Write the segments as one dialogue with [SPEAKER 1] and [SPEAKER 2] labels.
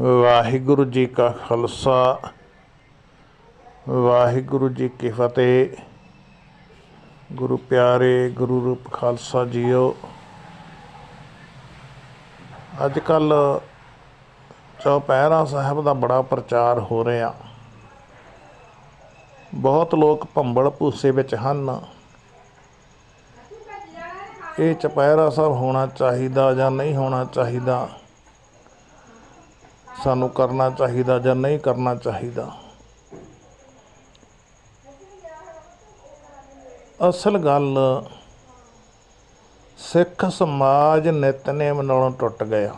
[SPEAKER 1] ਵਾਹਿਗੁਰੂ ਜੀ ਕਾ ਖਾਲਸਾ, ਵਾਹਿਗੁਰੂ ਜੀ ਕੀ ਫਤਿਹ। ਗੁਰੂ ਪਿਆਰੇ, ਗੁਰੂ ਰੂਪ ਖਾਲਸਾ ਜੀਓ। ਅੱਜ ਕੱਲ ਚੌਪਹਿਰਾ ਸਾਹਿਬ ਦਾ ਬੜਾ ਪ੍ਰਚਾਰ ਹੋ ਰਿਹਾ। ਬਹੁਤ ਲੋਕ ਭੰਬਲ ਭੂਸੇ ਵਿੱਚ ਹਨ। ਇਹ ਚਪਹਿਰਾ ਸਾਹਿਬ ਹੋਣਾ ਚਾਹੀਦਾ ਜਾਂ ਨਹੀਂ ਹੋਣਾ ਚਾਹੀਦਾ? ਸਾਨੂੰ ਕਰਨਾ ਚਾਹੀਦਾ ਜਾਂ ਨਹੀਂ ਕਰਨਾ ਚਾਹੀਦਾ। ਅਸਲ ਗੱਲ, ਸਿੱਖ ਸਮਾਜ ਨਿਤਨੇਮ ਨਾਲੋਂ ਟੁੱਟ ਗਿਆ।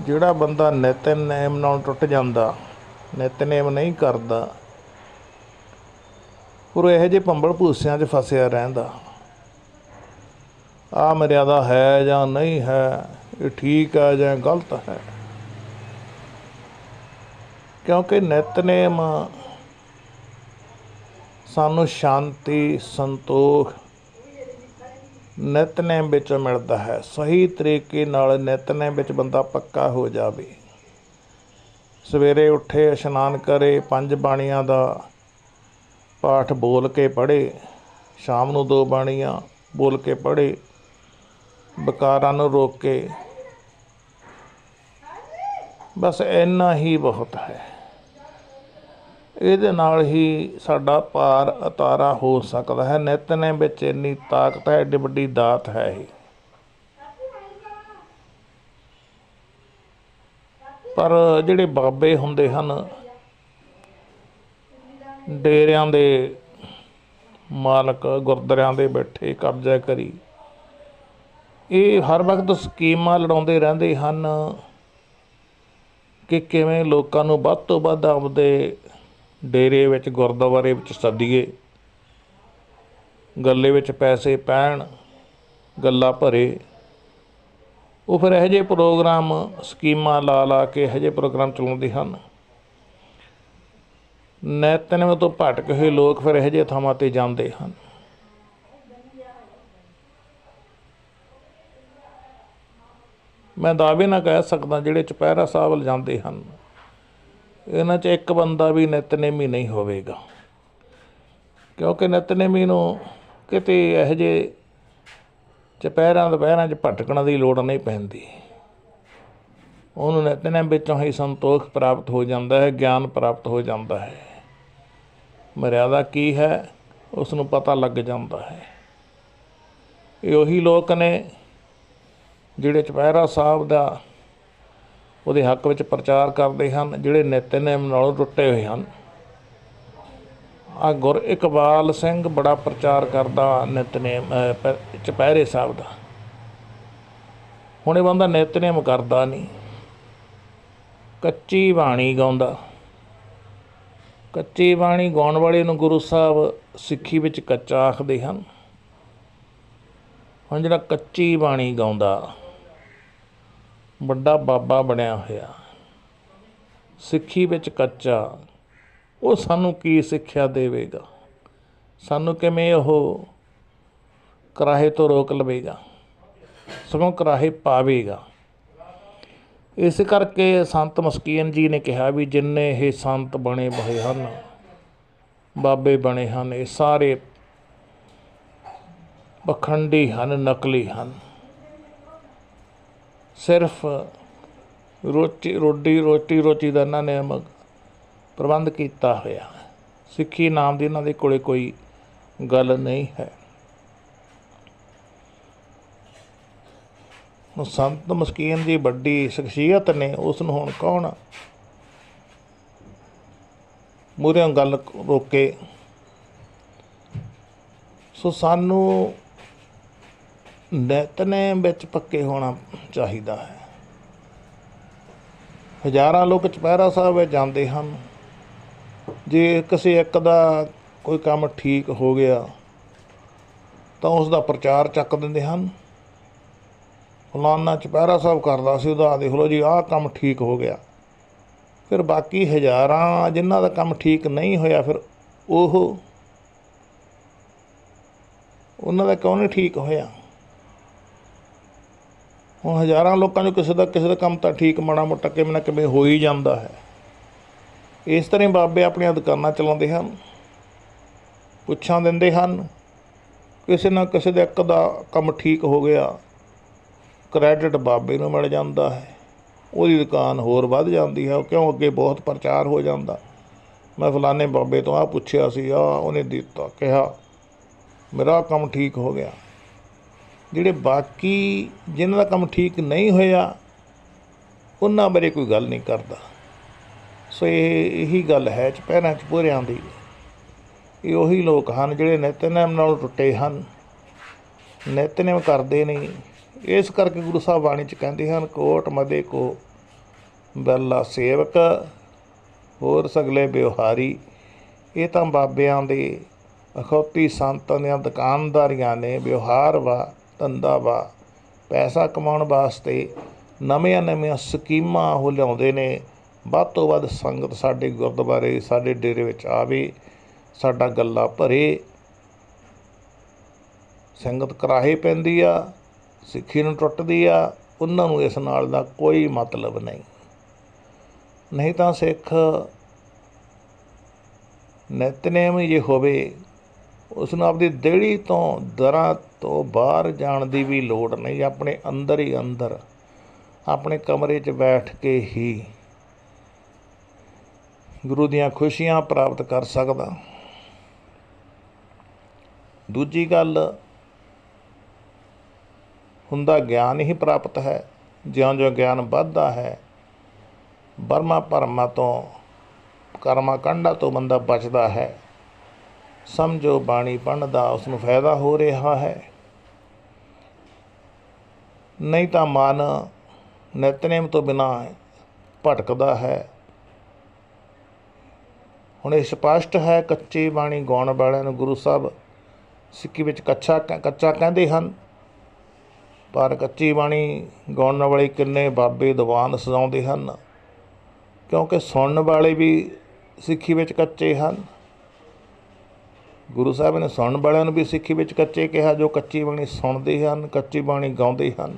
[SPEAKER 1] ਜਿਹੜਾ ਬੰਦਾ ਨਿਤਨੇਮ ਨਾਲੋਂ ਟੁੱਟ ਜਾਂਦਾ, ਨਿਤਨੇਮ ਨਹੀਂ ਕਰਦਾ, ਉਹ ਇਹੋ ਜਿਹੇ ਪੰਬਲ ਭੂਸਿਆਂ 'ਚ ਫਸਿਆ ਰਹਿੰਦਾ। ਆ ਮਰਿਆਦਾ ਹੈ ਜਾਂ ਨਹੀਂ ਹੈ ਇਹ ਠੀਕ ਹੈ ਜਾਂ ਗਲਤ ਹੈ? ਕਿਉਂਕਿ ਨਿਤਨੇਮ ਸਾਨੂੰ ਸ਼ਾਂਤੀ, ਸੰਤੋਖ ਨਿਤਨੇਮ ਵਿੱਚ ਮਿਲਦਾ ਹੈ। ਸਹੀ ਤਰੀਕੇ ਨਾਲ ਨਿਤਨੇਮ ਵਿੱਚ ਬੰਦਾ ਪੱਕਾ ਹੋ ਜਾਵੇ। ਸਵੇਰੇ ਉੱਠੇ, ਇਸ਼ਨਾਨ ਕਰੇ, ਪੰਜ ਬਾਣੀਆਂ ਦਾ ਪਾਠ ਬੋਲ ਕੇ ਪੜ੍ਹੇ, ਸ਼ਾਮ ਨੂੰ ਦੋ ਬਾਣੀਆਂ ਬੋਲ ਕੇ ਪੜ੍ਹੇ ਬਕਾਰਾਂ ਨੂੰ ਰੋਕ ਕੇ ਬਸ ਇੰਨਾ ਹੀ ਬਹੁਤ ਹੈ। ਇਹਦੇ ਨਾਲ ਹੀ ਸਾਡਾ ਪਾਰ ਅਤਾਰਾ ਹੋ ਸਕਦਾ ਹੈ। ਨਿਤਨੇ ਵਿੱਚ ਇੰਨੀ ਤਾਕਤ ਹੈ, ਏਡੀ ਵੱਡੀ ਦਾਤ ਹੈ ਇਹ ਪਰ ਜਿਹੜੇ ਬਾਬੇ ਹੁੰਦੇ ਹਨ, ਡੇਰਿਆਂ ਦੇ ਮਾਲਕ, ਗੁਰਦੁਆਰਿਆਂ ਦੇ ਬੈਠੇ, ਕਬਜ਼ਾ ਕਰੀ, ਇਹ ਹਰ ਵਕਤ ਸਕੀਮਾਂ ਲੜਾਉਂਦੇ ਰਹਿੰਦੇ ਹਨ। ਕਿ ਕਿਵੇਂ ਲੋਕਾਂ ਨੂੰ ਵੱਧ ਤੋਂ ਵੱਧ ਆਪਦੇ ਡੇਰੇ ਵਿੱਚ, ਗੁਰਦੁਆਰੇ ਵਿੱਚ ਸੱਦੀਏ। ਗੱਲੇ ਵਿੱਚ ਪੈਸੇ ਪੈਣ, ਗੱਲਾਂ ਭਰੇ। ਉਹ ਫਿਰ ਇਹੋ ਜਿਹੇ ਪ੍ਰੋਗਰਾਮ, ਸਕੀਮਾਂ ਲਾ ਲਾ ਕੇ ਇਹੋ ਜਿਹੇ ਪ੍ਰੋਗਰਾਮ ਚਲਾਉਂਦੇ ਹਨ। ਨਿਤਨੇਮ ਤੋਂ ਭਟਕ ਹੋਏ ਲੋਕ ਫਿਰ ਇਹੋ ਜਿਹੇ ਥਾਵਾਂ ਤੇ ਜਾਂਦੇ ਹਨ। ਮੈਂ ਦਾਅਵੇ ਨਾਲ ਕਹਿ ਸਕਦਾ ਜਿਹੜੇ ਚੁਪਹਿਰਾ ਸਾਹਿਬ ਵੱਲ ਹਨ। ਇਹਨਾਂ 'ਚ ਇੱਕ ਬੰਦਾ ਵੀ ਨਿਤਨੇਮੀ ਨਹੀਂ ਹੋਵੇਗਾ। ਕਿਉਂਕਿ ਨਿਤਨੇਮੀ ਨੂੰ ਕਿਤੇ ਇਹੋ ਜਿਹੇ ਚੁਪਹਿਰਾਂ ਦੁਪਹਿਰਾਂ 'ਚ ਭਟਕਣ ਦੀ ਲੋੜ ਨਹੀਂ ਪੈਂਦੀ। ਉਹਨੂੰ ਨਿਤਨੇਮ ਵਿੱਚੋਂ ਹੀ ਸੰਤੋਖ ਪ੍ਰਾਪਤ ਹੋ ਜਾਂਦਾ ਹੈ, ਗਿਆਨ ਪ੍ਰਾਪਤ ਹੋ ਜਾਂਦਾ ਹੈ। ਮਰਿਆਦਾ ਕੀ ਹੈ ਉਸ ਨੂੰ ਪਤਾ ਲੱਗ ਜਾਂਦਾ ਹੈ। ਇਹ ਉਹੀ ਲੋਕ ਨੇ ਜਿਹੜੇ ਚੁਪਹਿਰਾ ਸਾਹਿਬ ਦਾ ਉਹਦੇ ਹੱਕ ਵਿੱਚ ਪ੍ਰਚਾਰ ਕਰਦੇ ਹਨ ਜਿਹੜੇ ਨਿਤਨੇਮ ਨਾਲੋਂ ਟੁੱਟੇ ਹੋਏ ਹਨ। ਆ ਗੁਰ ਇਕਬਾਲ ਸਿੰਘ ਬੜਾ ਪ੍ਰਚਾਰ ਕਰਦਾ ਨਿਤਨੇਮ ਅਹ, ਸਾਹਿਬ ਦਾ। ਹੁਣ ਇਹ ਬੰਦਾ ਨਿਤਨੇਮ ਕਰਦਾ ਨਹੀਂ। ਕੱਚੀ ਬਾਣੀ ਗਾਉਂਦਾ। ਕੱਚੀ ਬਾਣੀ ਗਾਉਣ ਵਾਲੇ ਨੂੰ ਗੁਰੂ ਸਾਹਿਬ ਸਿੱਖੀ ਵਿੱਚ ਕੱਚਾ ਆਖਦੇ ਹਨ। ਹੁਣ ਜਿਹੜਾ ਕੱਚੀ ਬਾਣੀ ਗਾਉਂਦਾ ਵੱਡਾ ਬਾਬਾ ਬਣਿਆ ਹੋਇਆ। ਸਿੱਖੀ ਵਿੱਚ ਕੱਚਾ, ਉਹ ਸਾਨੂੰ ਕੀ ਸਿੱਖਿਆ ਦੇਵੇਗਾ? ਸਾਨੂੰ ਕਿਵੇਂ ਉਹ ਕਰਾਹੇ ਤੋਂ ਰੋਕ ਲਵੇਗਾ? ਸਗੋਂ ਕਰਾਹੇ ਪਾਵੇਗਾ। ਇਸ ਕਰਕੇ ਸੰਤ ਮਸਕੀਨ ਜੀ ਨੇ ਕਿਹਾ ਵੀ ਜਿੰਨੇ ਇਹ ਸੰਤ ਬਣੇ ਬਹੇ ਹਨ, ਬਾਬੇ ਬਣੇ ਹਨ, ਇਹ ਸਾਰੇ ਪਖੰਡੀ ਹਨ, ਨਕਲੀ ਹਨ। ਸਿਰਫ ਰੋਟੀ ਰੋਡੀ ਰੋਟੀ ਰੋਟੀ ਦਾ ਇਹਨਾਂ ਨੇ ਮ- ਪ੍ਰਬੰਧ ਕੀਤਾ ਹੋਇਆ ਸਿੱਖੀ ਨਾਮ ਦੀ ਇਹਨਾਂ ਦੇ ਕੋਲੇ ਕੋਈ ਗੱਲ ਨਹੀਂ ਹੈ। ਉਹ ਸੰਤ ਮਸਕੀਨ ਦੀ ਵੱਡੀ ਸ਼ਖਸੀਅਤ ਨੇ ਉਸ ਨੂੰ ਹੁਣ ਕੌਣ ਮੂਹਰਿਓਂ ਗੱਲ ਰੋਕੇ? ਸੋ ਸਾਨੂੰ ਨਿਤਨੇਮ ਵਿੱਚ ਪੱਕੇ ਹੋਣਾ ਚਾਹੀਦਾ ਹੈ। ਹਜ਼ਾਰਾਂ ਲੋਕ ਚੁਪਹਿਰਾ ਸਾਹਿਬ ਵਿੱਚ ਜਾਂਦੇ ਹਨ। ਜੇ ਕਿਸੇ ਇੱਕ ਦਾ ਕੋਈ ਕੰਮ ਠੀਕ ਹੋ ਗਿਆ, ਤਾਂ ਉਸ ਦਾ ਪ੍ਰਚਾਰ ਚੱਕ ਦਿੰਦੇ ਹਨ। ਫਲਾਨਾ ਚੁਪਹਿਰਾ ਸਾਹਿਬ ਕਰਦਾ ਸੀ, ਉਹਦਾ ਦੇਖ ਲਓ ਜੀ, ਆਹ ਕੰਮ ਠੀਕ ਹੋ ਗਿਆ। ਫਿਰ ਬਾਕੀ ਹਜ਼ਾਰਾਂ ਜਿਨ੍ਹਾਂ ਦਾ ਕੰਮ ਠੀਕ ਨਹੀਂ ਹੋਇਆ, ਫਿਰ ਉਹ, ਉਹਨਾਂ ਦਾ ਕਿਉਂ ਨਹੀਂ ਠੀਕ ਹੋਇਆ? ਹੁਣ ਹਜ਼ਾਰਾਂ ਲੋਕਾਂ ਚੋਂ ਕਿਸੇ ਦਾ ਕਿਸੇ ਦਾ ਕੰਮ ਤਾਂ ਠੀਕ ਮਾੜਾ ਮੋਟਾ ਕਿਵੇਂ ਨਾ ਕਿਵੇਂ ਹੋ ਹੀ ਜਾਂਦਾ ਹੈ। ਇਸ ਤਰ੍ਹਾਂ ਹੀ ਬਾਬੇ ਆਪਣੀਆਂ ਦੁਕਾਨਾਂ ਚਲਾਉਂਦੇ ਹਨ। ਪੁੱਛਾਂ ਦਿੰਦੇ ਹਨ, ਕਿਸੇ ਨਾ ਕਿਸੇ ਦਾ ਇੱਕ ਦਾ ਕੰਮ ਠੀਕ ਹੋ ਗਿਆ ਕ੍ਰੈਡਿਟ ਬਾਬੇ ਨੂੰ ਮਿਲ ਜਾਂਦਾ ਹੈ। ਉਹਦੀ ਦੁਕਾਨ ਹੋਰ ਵੱਧ ਜਾਂਦੀ ਹੈ ਕਿਉਂ ਅੱਗੇ ਬਹੁਤ ਪ੍ਰਚਾਰ ਹੋ ਜਾਂਦਾ। ਮੈਂ ਫਲਾਣੇ ਬਾਬੇ ਤੋਂ ਆ ਪੁੱਛਿਆ ਸੀ ਆ ਉਹਨੇ ਦਿੱਤਾ, ਕਿਹਾ, ਮੇਰਾ ਕੰਮ ਠੀਕ ਹੋ ਗਿਆ। ਜਿਹੜੇ ਬਾਕੀ ਜਿਨ੍ਹਾਂ ਦਾ ਕੰਮ ਠੀਕ ਨਹੀਂ ਹੋਇਆ, ਉਹਨਾਂ ਬਾਰੇ ਕੋਈ ਗੱਲ ਨਹੀਂ ਕਰਦਾ। ਸੋ ਇਹ ਇਹੀ ਗੱਲ ਹੈ ਚੁਪਹਿਰਿਆਂ ਚ ਪੂਰਿਆਂ ਦੀ ਇਹ ਉਹੀ ਲੋਕ ਹਨ ਜਿਹੜੇ ਨਿਤਨੇਮ ਨਾਲ ਟੁੱਟੇ ਹਨ। ਨਿਤਨੇਮ ਕਰਦੇ ਨਹੀਂ। ਇਸ ਕਰਕੇ ਗੁਰੂ ਸਾਹਿਬ ਬਾਣੀ ਚ ਕਹਿੰਦੇ ਹਨ, ਕੋਟ ਮਦੇ ਕੋ ਬੈਲਾ ਸੇਵਕ, ਹੋਰ ਸਗਲੇ ਵਿਵਹਾਰੀ। ਇਹ ਤਾਂ ਬਾਬਿਆਂ ਦੇ ਅਖੌਤੀ ਸੰਤਾਂ ਦੀਆਂ ਦੁਕਾਨਦਾਰੀਆਂ ਨੇ, ਵਿਵਹਾਰ ਵਾ। ਧੰਦਾ ਵਾ। ਪੈਸਾ ਕਮਾਉਣ ਵਾਸਤੇ ਨਵੀਆਂ ਨਵੀਆਂ ਸਕੀਮਾਂ ਉਹ ਲਿਆਉਂਦੇ ਨੇ। ਵੱਧ ਤੋਂ ਵੱਧ ਸੰਗਤ ਸਾਡੇ ਗੁਰਦੁਆਰੇ, ਸਾਡੇ ਡੇਰੇ ਵਿੱਚ ਆਵੇ, ਸਾਡਾ ਗੱਲਾ ਭਰੇ। ਸੰਗਤ ਕਰਾਹੇ ਪੈਂਦੀ ਆ, ਸਿੱਖੀ ਨੂੰ ਟੁੱਟਦੀ ਆ, ਉਹਨਾਂ ਨੂੰ ਇਸ ਨਾਲ ਦਾ ਕੋਈ ਮਤਲਬ ਨਹੀਂ। ਨਹੀਂ ਤਾਂ ਸਿੱਖ ਨਿਤਨੇਮ ਜੇ ਹੋਵੇ ਉਸ ਨੂੰ ਆਪਦੀ ਦੇੜੀ ਤੋਂ ਦਰਾਂ ਤੋਂ ਬਾਹਰ ਜਾਣ ਦੀ ਵੀ ਲੋੜ ਨਹੀਂ, ਆਪਣੇ ਅੰਦਰ ਹੀ ਅੰਦਰ, ਆਪਣੇ ਕਮਰੇ 'ਚ ਬੈਠ ਕੇ ਹੀ ਗੁਰੂ ਦੀਆਂ ਖੁਸ਼ੀਆਂ ਪ੍ਰਾਪਤ ਕਰ ਸਕਦਾ। ਦੂਜੀ ਗੱਲ, ਹੁੰਦਾ ਗਿਆਨ ਹੀ ਪ੍ਰਾਪਤ ਹੈ, ਜਿਉਂ-ਜਿਉਂ ਗਿਆਨ ਵੱਧਦਾ ਹੈ ਬਰਮਾ ਭਰਮਾਂ ਤੋਂ ਕਰਮਾ ਕੰਡਾ ਤੋਂ ਬੰਦਾ ਬਚਦਾ ਹੈ। ਸਮਝੋ ਬਾਣੀ ਪੜ੍ਹਨ ਦਾ ਉਸ ਨੂੰ ਫਾਇਦਾ ਹੋ ਰਿਹਾ ਹੈ। ਨਹੀਂ ਤਾਂ ਮਨ ਨਿਤਨੇਮ ਤੋਂ ਬਿਨਾ ਭਟਕਦਾ ਹੈ। ਹੁਣ ਇਹ ਸਪਸ਼ਟ ਹੈ, ਕੱਚੀ ਬਾਣੀ ਗਾਉਣ ਵਾਲਿਆਂ ਨੂੰ ਗੁਰੂ ਸਾਹਿਬ ਸਿੱਖੀ ਵਿੱਚ ਕੱਚਾ ਕੱਚਾ ਕਹਿੰਦੇ ਹਨ। ਪਰ ਕੱਚੀ ਬਾਣੀ ਗਾਉਣ ਵਾਲੇ ਕਿੰਨੇ ਬਾਬੇ ਦੀਵਾਨ ਸਜਾਉਂਦੇ ਹਨ। ਕਿਉਂਕਿ ਸੁਣਨ ਵਾਲੇ ਵੀ ਸਿੱਖੀ ਵਿੱਚ ਕੱਚੇ ਹਨ। ਗੁਰੂ ਸਾਹਿਬ ਨੇ ਸੁਣਨ ਵਾਲਿਆਂ ਨੂੰ ਵੀ ਸਿੱਖੀ ਵਿੱਚ ਕੱਚੇ ਕਿਹਾ, ਜੋ ਕੱਚੀ ਬਾਣੀ ਸੁਣਦੇ ਹਨ, ਕੱਚੀ ਬਾਣੀ ਗਾਉਂਦੇ ਹਨ।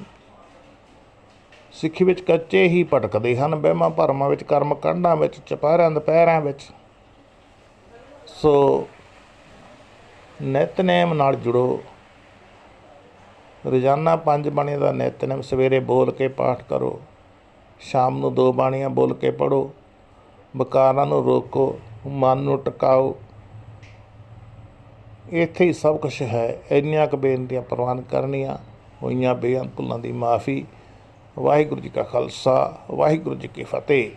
[SPEAKER 1] ਸਿੱਖੀ ਵਿੱਚ ਕੱਚੇ ਹੀ ਭਟਕਦੇ ਹਨ, ਵਹਿਮਾਂ ਭਰਮਾਂ ਵਿੱਚ, ਕਰਮ ਕਾਂਡਾਂ ਵਿੱਚ ਚਪਾਰਿਆਂ ਦੁਪਹਿਰਾਂ ਵਿੱਚ। ਸੋ ਨਿਤਨੇਮ ਨਾਲ ਜੁੜੋ। ਰੋਜ਼ਾਨਾ ਪੰਜ ਬਾਣੀਆਂ ਦਾ ਨਿਤਨੇਮ, ਸਵੇਰੇ ਬੋਲ ਕੇ ਪਾਠ ਕਰੋ। ਸ਼ਾਮ ਨੂੰ ਦੋ ਬਾਣੀਆਂ ਬੋਲ ਕੇ ਪੜੋ ਵਿਕਾਰਾਂ ਨੂੰ ਰੋਕੋ। ਮਨ ਨੂੰ ਟਿਕਾਓ। ਇੱਥੇ ਹੀ ਸਭ ਕੁਝ ਹੈ। ਇੰਨੀਆਂ ਕੁ ਬੇਨਤੀਆਂ ਪ੍ਰਵਾਨ ਕਰਨੀਆਂ, ਹੋਈਆਂ ਬੇਅੰਤ ਭੁੱਲਾਂ ਦੀ ਮਾਫੀ। ਵਾਹਿਗੁਰੂ ਜੀ ਕਾ ਖਾਲਸਾ, ਵਾਹਿਗੁਰੂ ਜੀ ਕੀ ਫਤਿਹ।